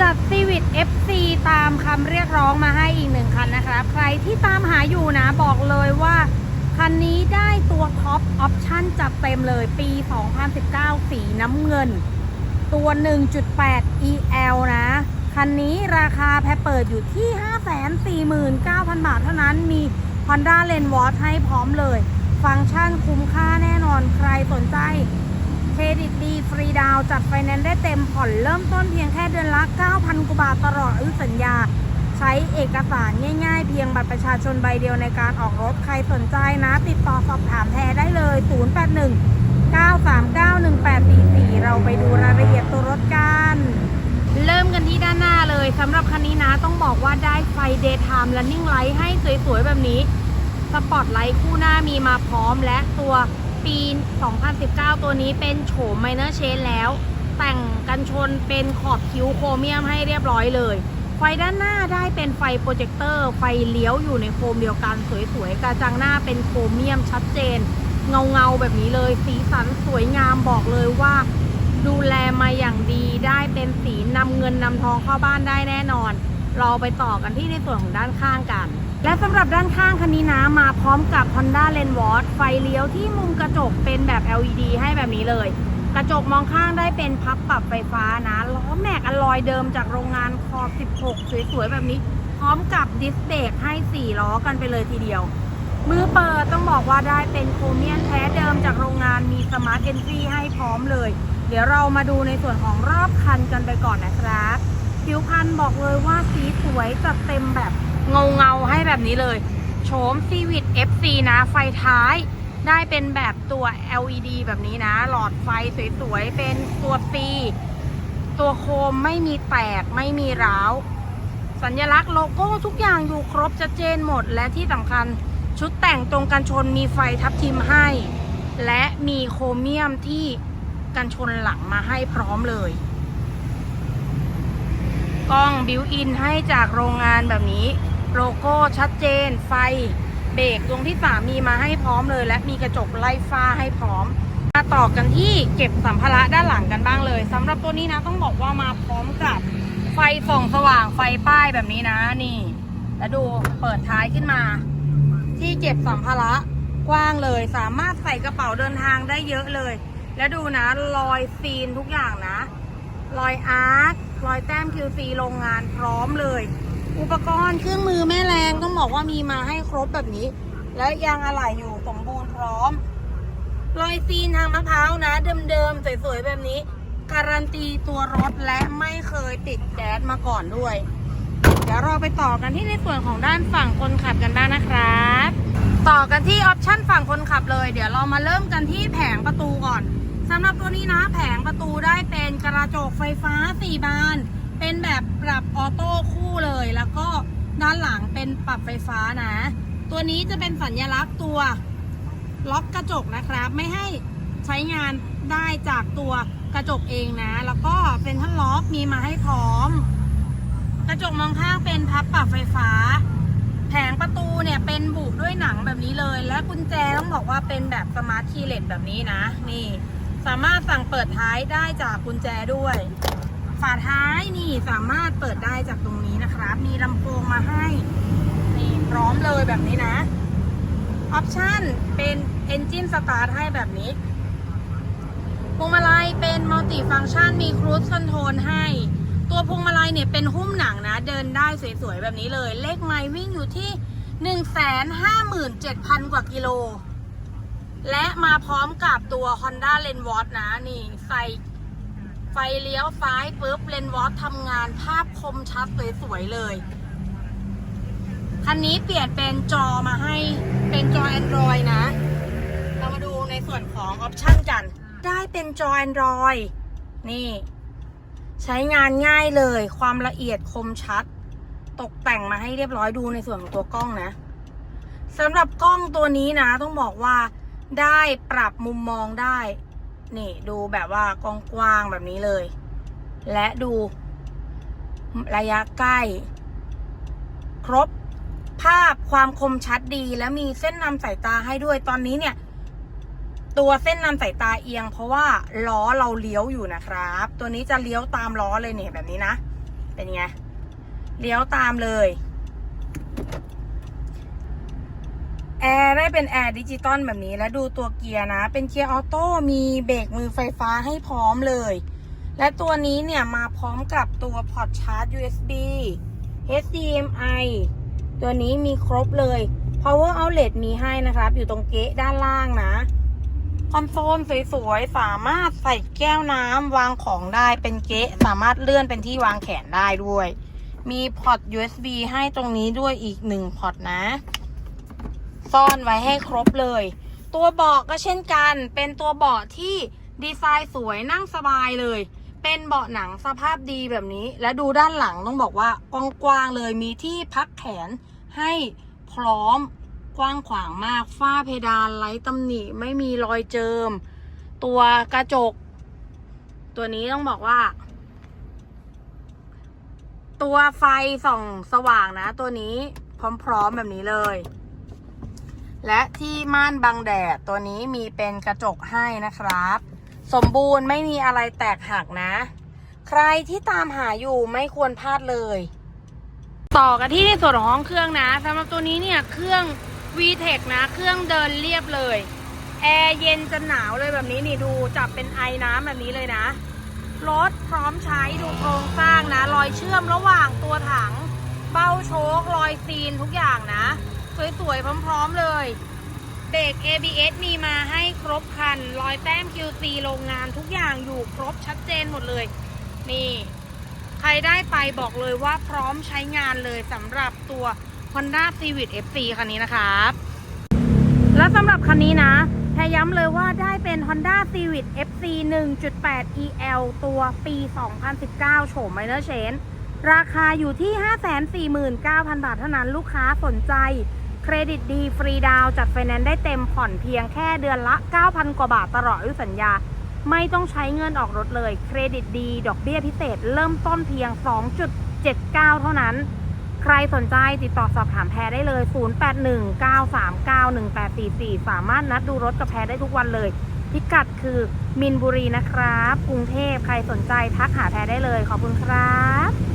จัด Civic FC ตามคำเรียกร้องมาให้อีกหนึ่งคันนะครับ ใครที่ตามหาอยู่นะบอกเลยว่า คันนี้ได้ตัวท็อปออปชั่นจัดเต็มเลยปี 2019 สีน้ำเงิน ตัว 1.8 EL นะ คันนี้ราคาแพรเปิดอยู่ที่ 549,000 บาทเท่านั้นมี Honda l e n w a t ให้พร้อมเลย ฟังก์ชันคุ้มค่าแน่นอนใครสนใจ เครดิตดีฟรีดาวจัดไฟแนนซ์ได้เต็มผ่อนเริ่มต้นเพียงแค่เดือนละ 9,000กว่าบาทตลอดอายุสัญญา ใช้เอกสารง่ายๆ เพียงบัตรประชาชนใบเดียวในการออกรถใครสนใจนะ ติดต่อสอบถามแทนได้เลย 081 939 1844 เราไปดูรายละเอียดตัวรถกันเริ่มกันที่ด้านหน้าเลยสำหรับคันนี้นะต้องบอกว่าได้ไฟ Daytime Running Light ให้สวยๆแบบนี้สปอตไลท์คู่หน้ามีมาพร้อมและตัว ปี 2019 ตัวนี้เป็นโฉม Minor Change แล้ว แต่งกันชนเป็นขอบคิ้วโครเมียมให้เรียบร้อยเลย ไฟด้านหน้าได้เป็นไฟโปรเจคเตอร์ ไฟเลี้ยวอยู่ในโคมเดียวกันสวยๆ กระจังหน้าเป็นโครเมียมชัดเจน เงาๆ แบบนี้เลย สีสันสวยงามบอกเลยว่า ดูแลมาอย่างดีได้เป็นสีนำเงินนำทองเข้าบ้านได้แน่นอน เราไปต่อกันที่ในส่วนของด้านข้างกัน และสำหรับด้านข้างคันนี้นะมาพร้อมกับ Honda l e n w a t ไฟเลี้ยวที่มุมกระจกเป็นแบบ LED ให้แบบนี้เลย กระจกมองข้างได้เป็นพับปรับไฟฟ้านะล้อแม็กอลลอยเดิมจากโรงงานคอบ16 สวยๆ แบบนี้ พร้อมกับดิสเบรกให้ 4 ล้อกันไปเลยทีเดียว มือเปิดต้องบอกว่าได้เป็นโครเมียนแท้เดิมจากโรงงานมีสมาร์ทเอนทรีให้พร้อมเลย เดี๋ยวเรามาดูในส่วนของรอบคันกันไปก่อนนะครับผิวพันธ์บอกเลยว่าสีสวยจัดเต็มแบบ เงาเงาให้แบบนี้เลย โฉม Civic FC นะ ไฟท้ายได้เป็นแบบตัว LED แบบนี้นะ หลอดไฟสวยๆ เป็นตัว C ตัวโคมไม่มีแตกไม่มีร้าว สัญลักษณ์โลโก้ทุกอย่างอยู่ครบชัดเจนหมดและที่สำคัญชุดแต่งตรงกันชนมีไฟทับทิมให้ และมีโครเมียมที่กันชนหลังมาให้พร้อมเลย กล้องบิวอินให้จากโรงงานแบบนี้ โลโก้ชัดเจน ไฟเบรกตรงที่สามมีมาให้พร้อมเลย และมีกระจกไล่ฟ้าให้พร้อม มาต่อกันที่เก็บสัมภาระด้านหลังกันบ้างเลยสำหรับตัวนี้นะต้องบอกว่ามาพร้อมกับไฟส่องสว่างไฟป้ายแบบนี้นะนี่ แล้วดูเปิดท้ายขึ้นมา ที่เก็บสัมภาระกว้างเลย สามารถใส่กระเป๋าเดินทางได้เยอะเลย แล้วดูนะรอยซีนทุกอย่างนะรอยอาร์ตรอยแต้ม QC โรงงานพร้อมเลย อุปกรณ์เครื่องมือแม่แรงต้องบอกว่ามีมาให้ครบแบบนี้ และยางอะไหล่อยู่สมบูรณ์พร้อม รอยซีนทางมะพร้าวนะ เดิมๆ สวยๆ แบบนี้ การันตีตัวรถและไม่เคยติดแก๊สมาก่อนด้วย เดี๋ยวเราไปต่อกันที่ในส่วนของด้านฝั่งคนขับกันบ้างนะครับ ต่อกันที่ออปชั่นฝั่งคนขับเลย เดี๋ยวเรามาเริ่มกันที่แผงประตูก่อนสำหรับตัวนี้นะ แผงประตูได้เป็นกระจกไฟฟ้า 4 บาน เป็นแบบปรับออโต้คู่เลย แล้วก็ด้านหลังเป็นปรับไฟฟ้านะ ตัวนี้จะเป็นสัญลักษณ์ตัวล็อกกระจกนะครับ ไม่ให้ใช้งานได้จากตัวกระจกเองนะ แล้วก็เป็นท่านล็อกมีมาให้พร้อม กระจกมองข้างเป็นพับปรับไฟฟ้า แผงประตูเนี่ยเป็นบุด้วยหนังแบบนี้เลย และกุญแจต้องบอกว่าเป็นแบบสมาร์ทคีย์เลสแบบนี้นะ นี่ สามารถสั่งเปิดท้ายได้จากกุญแจด้วย ฝาท้ายนี่สามารถเปิดได้จากตรงนี้นะครับ มีลำโพงมาให้นี่พร้อมเลยแบบนี้นะออปชั่นเป็น Engine Start ให้แบบนี้พวงมาลัยเป็นมัลติฟังชันมีครู e คอนโทรลให้ ตัวพวงมาลัยเนี่ยเป็นหุ้มหนังนะ เดินได้สวยๆ แบบนี้เลย เลขไมล์วิ่งอยู่ที่ 157,000 กว่ากิโล และมาพร้อมกับตัว Honda l e n w a t นะ นี่ใส่ ไฟเลี้ยวซ้ายปุ๊บ l e n w a t ทำงานภาพคมชัดสวยๆเลยคันนี้เปลี่ยนเป็นจอมาให้เป็นจอ Android นะ เรามาดูในส่วนของออปชันกัน ได้เป็นจอ Android นี่ ใช้งานง่ายเลย ความละเอียดคมชัด ตกแต่งมาให้เรียบร้อยดูในส่วนของตัวกล้องนะสำหรับกล้องตัวนี้นะ ต้องบอกว่าได้ปรับมุมมองได้ นี่ดูแบบว่ากว้างๆแบบนี้เลย และดูระยะใกล้ ครบภาพความคมชัดดีและมีเส้นนำสายตาให้ด้วยตอนนี้เนี่ย ตัวเส้นนำสายตาเอียง เพราะว่าล้อเราเลี้ยวอยู่นะครับ ตัวนี้จะเลี้ยวตามล้อเลยเนี่ยแบบนี้นะ เป็นไงเลี้ยวตามเลย แอร์ได้เป็นแอร์ดิจิตอลแบบนี้แล้วดูตัวเกียร์นะ เป็นเกียร์ออโต้มีเบรกมือไฟฟ้าให้พร้อมเลย และตัวนี้เนี่ยมาพร้อมกับตัวพอร์ตชาร์จ USB HDMI ตัวนี้มีครบเลย power outlet มีให้นะครับ อยู่ตรงเก๊ะด้านล่างนะ คอนโซลสวยๆ สามารถใส่แก้วน้ำวางของได้เป็นเก๊ะ สามารถเลื่อนเป็นที่วางแขนได้ด้วย มีพอร์ต USB ให้ตรงนี้ด้วยอีกหนึ่งพอร์ตนะ ซ่อนไว้ให้ครบเลย ตัวเบาะก็เช่นกัน เป็นตัวเบาะที่ดีไซน์สวยนั่งสบายเลย เป็นเบาะหนังสภาพดีแบบนี้ และดูด้านหลังต้องบอกว่ากว้างๆเลยมีที่พักแขนให้พร้อมกว้างขวางมากฝ้าเพดานไร้ตำหนิไม่มีรอยเจิม ตัวกระจก ตัวนี้ต้องบอกว่า ตัวไฟส่องสว่างนะ ตัวนี้พร้อมๆแบบนี้เลย และที่ม่านบังแดดตัวนี้มีเป็นกระจกให้นะครับ สมบูรณ์ไม่มีอะไรแตกหักนะ ใครที่ตามหาอยู่ไม่ควรพลาดเลย ต่อกันที่ในส่วนของห้องเครื่องนะสำหรับตัวนี้เนี่ยเครื่อง VTEC นะ เครื่องเดินเรียบเลยแอร์เย็นจนหนาวเลยแบบนี้นี่ดูจับเป็นไอน้ำแบบนี้เลยนะรถพร้อมใช้ดูโครงสร้างนะ รอยเชื่อมระหว่างตัวถัง เบ้าโชครอยซีนทุกอย่างนะ สวยๆ พร้อมๆเลยเบรก ABS มีมาให้ครบคันรอยแต้ม QC โรงงานทุกอย่างอยู่ครบชัดเจนหมดเลยนี่ใครได้ไปบอกเลยว่าพร้อมใช้งานเลยสำหรับตัว Honda Civic FC คันนี้นะครับและสำหรับคันนี้นะแพย้ำเลยว่าได้เป็น Honda Civic FC 1.8 EL ตัวปี 2019 โฉม Minor Change ราคาอยู่ที่ 549,000 บาทเท่านั้นลูกค้าสนใจ เครดิตดีฟรีดาวจัดไฟแนนซ์ได้เต็มผ่อนเพียงแค่เดือนละ 9,000 กว่าบาทตลอดอายุสัญญา ไม่ต้องใช้เงินออกรถเลย เครดิตดี ดอกเบี้ยพิเศษ เริ่มต้นเพียง 2.79 เท่านั้น ใครสนใจติดต่อสอบถามแพรได้เลย 0819391844 สามารถนัดดูรถกับแพรได้ทุกวันเลย พิกัดคือมินบุรีนะครับ กรุงเทพใครสนใจทักหาแพรได้เลย ขอบคุณครับ